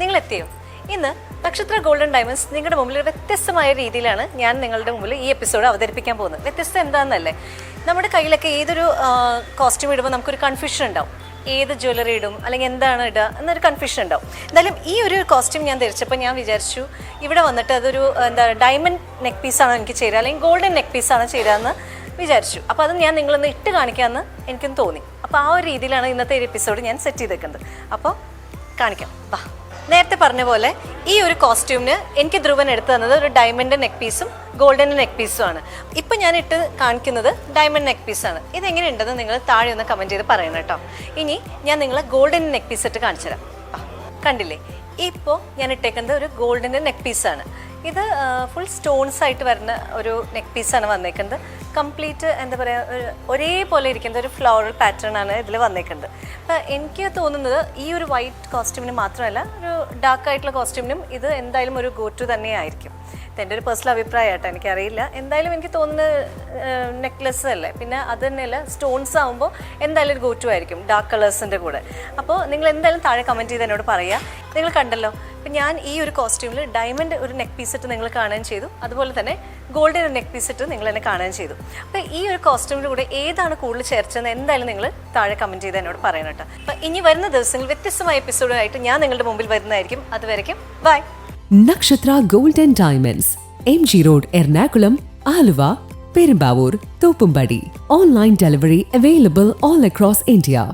നിങ്ങൾ എത്തിയോ ഇന്ന് നക്ഷത്ര ഗോൾഡൻ ഡയമണ്ട്സ് നിങ്ങളുടെ മുമ്പിൽ വ്യത്യസ്തമായ രീതിയിലാണ് ഞാൻ നിങ്ങളുടെ മുമ്പിൽ ഈ എപ്പിസോഡ് അവതരിപ്പിക്കാൻ പോകുന്നത്. വ്യത്യസ്തം എന്താണെന്നല്ലേ? നമ്മുടെ കയ്യിലൊക്കെ ഏതൊരു കോസ്റ്റ്യൂം ഇടുമ്പോൾ നമുക്കൊരു കൺഫ്യൂഷൻ ഉണ്ടാവും. ഏത് ജ്വല്ലറി ഇടും അല്ലെങ്കിൽ എന്താണ് ഇടുക എന്നൊരു കൺഫ്യൂഷൻ ഉണ്ടാവും. എന്തായാലും ഈ ഒരു കോസ്റ്റ്യൂം ഞാൻ ധരിച്ചപ്പോൾ ഞാൻ വിചാരിച്ചു ഇവിടെ വന്നിട്ട് അതൊരു എന്താ ഡയമണ്ട് നെക്ക് പീസാണ് എനിക്ക് ചേരുക അല്ലെങ്കിൽ ഗോൾഡൻ നെക്ക് പീസാണ് ചേരുകയെന്ന് വിചാരിച്ചു. അപ്പോൾ അത് ഞാൻ നിങ്ങളൊന്ന് ഇട്ട് കാണിക്കാമെന്ന് എനിക്കൊന്ന് തോന്നി. അപ്പോൾ ആ ഒരു രീതിയിലാണ് ഇന്നത്തെ ഒരു എപ്പിസോഡ് ഞാൻ സെറ്റ് ചെയ്തേക്കുന്നത്. അപ്പോൾ കാണിക്കാം. വാ. നേരത്തെ പറഞ്ഞ പോലെ ഈ ഒരു കോസ്റ്റ്യൂമിന് എനിക്ക് ധ്രുവൻ എടുത്തു തന്നത് ഒരു ഡയമണ്ട് നെക്ക് പീസും ഗോൾഡൻ നെക്ക് പീസും ആണ്. ഇപ്പം ഞാൻ ഇട്ട് കാണിക്കുന്നത് ഡയമണ്ട് നെക്ക് പീസാണ് ഇതെങ്ങനെയുണ്ടെന്ന് നിങ്ങൾ താഴെ ഒന്ന് കമന്റ് ചെയ്ത് പറയണം കേട്ടോ. ഇനി ഞാൻ നിങ്ങളെ ഗോൾഡൻ നെക്ക് പീസ് ഇട്ട് കാണിച്ചു തരാം കണ്ടില്ലേ? ഇപ്പോൾ ഞാൻ ഇട്ടേക്കുന്നത് ഒരു ഗോൾഡിന്റെ നെക്ക് പീസാണ് ഇത് ഫുൾ സ്റ്റോൺസ് ആയിട്ട് വരുന്ന ഒരു നെക്ക് പീസ് ആണ് വന്നേക്കുന്നത്. കംപ്ലീറ്റ് എന്താ പറയുക ഒരേപോലെ ഇരിക്കുന്ന ഒരു ഫ്ലോറൽ പാറ്റേൺ ആണ് ഇതിൽ വന്നേക്കുന്നത്. അപ്പം എനിക്ക് തോന്നുന്നത് ഈ ഒരു വൈറ്റ് കോസ്റ്റ്യൂമിന് മാത്രമല്ല ഒരു ഡാർക്ക് ആയിട്ടുള്ള കോസ്റ്റ്യൂമിനും ഇത് എന്തായാലും ഒരു ഗോ ടു തന്നെയായിരിക്കും എന്റെ ഒരു പേഴ്സണൽ അഭിപ്രായമായിട്ടോ എനിക്കറിയില്ല. എന്തായാലും എനിക്ക് തോന്നുന്നത് നെക്ലസ് അല്ലേ? പിന്നെ അത് തന്നെയല്ല സ്റ്റോൺസ് ആകുമ്പോൾ എന്തായാലും ഒരു ഗോ ടു ആയിരിക്കും ഡാർക്ക് കളേഴ്സിന്റെ കൂടെ. അപ്പോൾ നിങ്ങൾ എന്തായാലും താഴെ കമന്റ് ചെയ്ത് എന്നോട് പറയുക നിങ്ങൾ കണ്ടല്ലോ അപ്പം ഞാൻ ഈ ഒരു കോസ്റ്റ്യൂമിൽ ഡയമണ്ട് ഒരു നെക്ക് പീസ് ഇട്ട് നിങ്ങൾ കാണുകയും ചെയ്തു. അതുപോലെ തന്നെ ഗോൾഡൻ ഒരു നെക്ക് പീസ് ഇട്ട് നിങ്ങൾ എന്നെ കാണുകയും ചെയ്തു. അപ്പോൾ ഈ ഒരു കോസ്റ്റ്യൂമിന്റെ കൂടെ ഏതാണ് കൂടുതൽ ചേർച്ചതെന്ന് എന്തായാലും നിങ്ങൾ താഴെ കമന്റ് ചെയ്ത് എന്നോട് പറയണം കേട്ടോ. അപ്പോൾ ഇനി വരുന്ന ദിവസങ്ങളിൽ വ്യത്യസ്തമായ എപ്പിസോഡുമായിട്ട് ഞാൻ നിങ്ങളുടെ മുമ്പിൽ വരുന്നതായിരിക്കും. അതുവരയ്ക്കും bye Nakshatra golden diamonds M G road Ernakulam Aluva Perumbavoor Thoppumpady. Online delivery available all across India